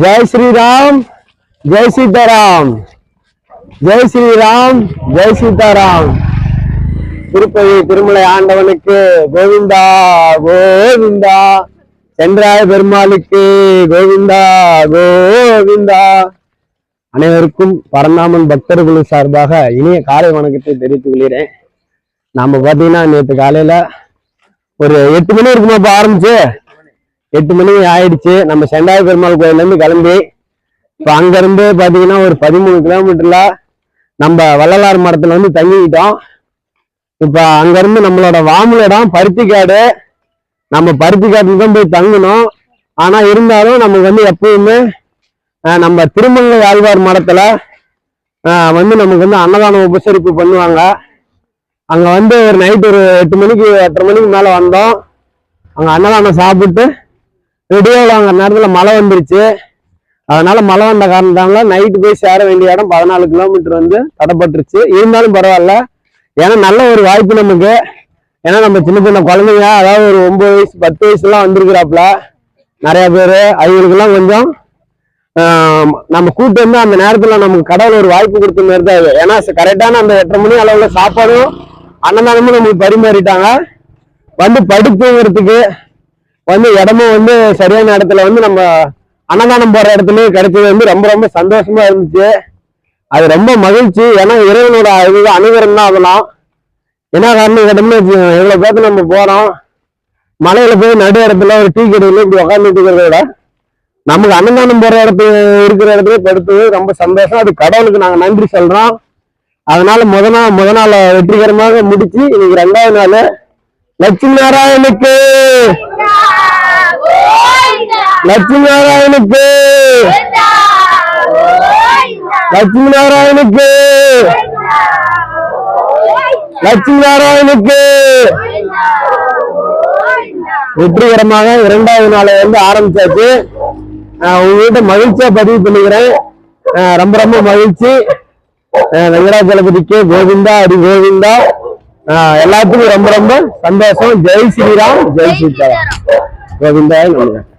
ஜெய் ஸ்ரீராம் ஜெய் சீதாராம் ஜெய் ஸ்ரீராம் ஜெய் சீதாராம் திருப்பதி திருமலை ஆண்டவனுக்கு கோவிந்தா கோவிந்தா. சென்றாய பெருமாளுக்கு கோவிந்தா கோவிந்தா. அனைவருக்கும் பரந்தாமன் பக்தர்களும் சார்பாக இனிய காலை வணக்கத்தை தெரிவித்துக் கொள்கிறேன். நாம பாத்தீங்கன்னா நேற்று காலையில ஒரு எட்டு மணி இருக்குமா இப்ப ஆரம்பிச்சு. எட்டு மணி ஆயிடுச்சு. நம்ம செண்டாய பெருமாள் கோயில்ல இருந்து கிளம்பி இப்ப அங்க இருந்து பாத்தீங்கன்னா ஒரு பதிமூணு கிலோமீட்டர்ல நம்ம வள்ளலார் மரத்துல வந்து தங்கிக்கிட்டோம். இப்ப அங்க இருந்து நம்மளோட வாமலிடம் பருத்திக்காடு நம்ம பருத்திக்காட்டுல தான் போய் தங்கணும். ஆனா இருந்தாலும் நமக்கு வந்து எப்பவுமே நம்ம திருமங்கை ஆழ்வார் மடத்துல வந்து நமக்கு வந்து அன்னதானம் உபசரிப்பு பண்ணுவாங்க. அங்க வந்து ஒரு நைட் ஒரு எட்டு மணிக்கு எட்டரை மணிக்கு மேல வந்தோம். அங்க அன்னதானம் சாப்பிட்டு ரெடியாக அங்க நேரத்தில் மழை வந்துருச்சு. அதனால மழை வந்த காரணத்தால நைட்டு போய் சேர வேண்டிய இடம் பதினாலு கிலோமீட்டர் வந்து தடைப்பட்டுருச்சு. இருந்தாலும் பரவாயில்ல. ஏன்னா நல்ல ஒரு வாய்ப்பு நமக்கு. ஏன்னா நம்ம சின்ன சின்ன குழந்தைங்க அதாவது ஒரு ஒன்பது வயசு பத்து வயசுலாம் வந்திருக்கிறாப்புல. நிறைய பேர். அவங்களுக்குலாம் கொஞ்சம் நம்ம கூட்டு வந்து அந்த நேரத்தில் நமக்கு கடவுள் ஒரு வாய்ப்பு கொடுத்த மாதிரி தான் இது ஏன்னா கரெக்டான அந்த எட்டரை மணி அளவில் சாப்பாடும் அன்னதானமும் நம்மளுக்கு பரிமாறிட்டாங்க. வந்து படுத்துங்கிறதுக்கு வந்து இடமும் வந்து சரியான இடத்துல வந்து நம்ம அன்னதானம் போற இடத்துலயே கிடைச்சது வந்து ரொம்ப ரொம்ப சந்தோஷமா இருந்துச்சு. அது ரொம்ப மகிழ்ச்சி. ஏன்னா இறைவனோட இது அனுகிரம் தான் அதெல்லாம். என்ன காரணம் கேட்டோம்னா வச்சுக்கோங்க, இவ்வளவு பேர்த்து நம்ம போறோம். மலையில போய் நடு இடத்துல ஒரு டீ கடையில இப்படி உக்காந்துட்டு இருக்கிறத விட நமக்கு அன்னதானம் போற இடத்துல இருக்கிற இடத்துல படுத்தது ரொம்ப சந்தோஷம். அது கடவுளுக்கு நாங்க நன்றி சொல்றோம். அதனால முத நாள் முத நாள் வெற்றிகரமாக முடிச்சு இன்னைக்கு ரெண்டாவது நாள். லட்சுமி நாராயணுக்கு! லட்சுமி நாராயணுக்கு லட்சுமி நாராயணுக்கு லட்சுமி நாராயணுக்கு வெற்றிகரமாக இரண்டாவது நாளை வந்து ஆரம்பிச்சாச்சு. உங்ககிட்ட மகிழ்ச்சியா பதிவு பண்ணிக்கிறேன். ரொம்ப ரொம்ப மகிழ்ச்சி. ஆஹ் வெங்கடாச்சலபதிக்கு கோவிந்தா அடி கோவிந்தா. எல்லாத்துக்கும் ரொம்ப ரொம்ப சந்தோஷம். ஜெய் ஸ்ரீராம் ஜெய் சீதாராம். கோவிந்தா நமக